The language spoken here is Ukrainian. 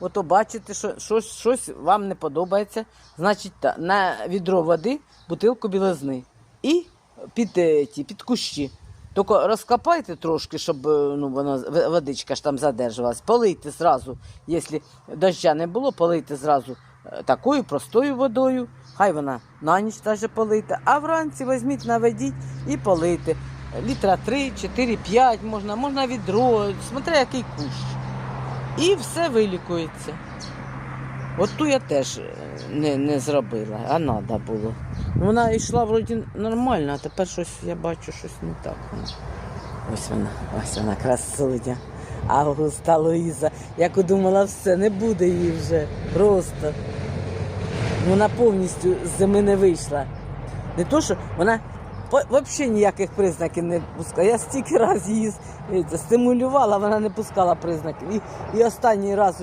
ото бачите, що щось, щось вам не подобається, значить на відро води бутилку білизни і під, е, ті, під кущі. Тільки розкопайте трошки, щоб е, ну, воно, в- водичка ж там задержувалась. Полийте зразу, якщо доща не було, полийте зразу е, такою простою водою. Хай вона на ніч теж полийте, а вранці візьміть, наведіть і полийте. Літра 3, 4, 5 можна, можна відро, смотря який кущ. І все вилікується. От ту я теж е, не, не зробила, а треба було. Вона йшла вроді нормально, а тепер щось я бачу, щось не так. Ось вона, ось вона красуня. Августа Луїза. Як думала, все, не буде її вже. Просто. Вона повністю з зими не вийшла. Не то, що вона взагалі ніяких признаків не пускала. Я стільки разів її е, стимулювала, вона не пускала признаків. І, і останній раз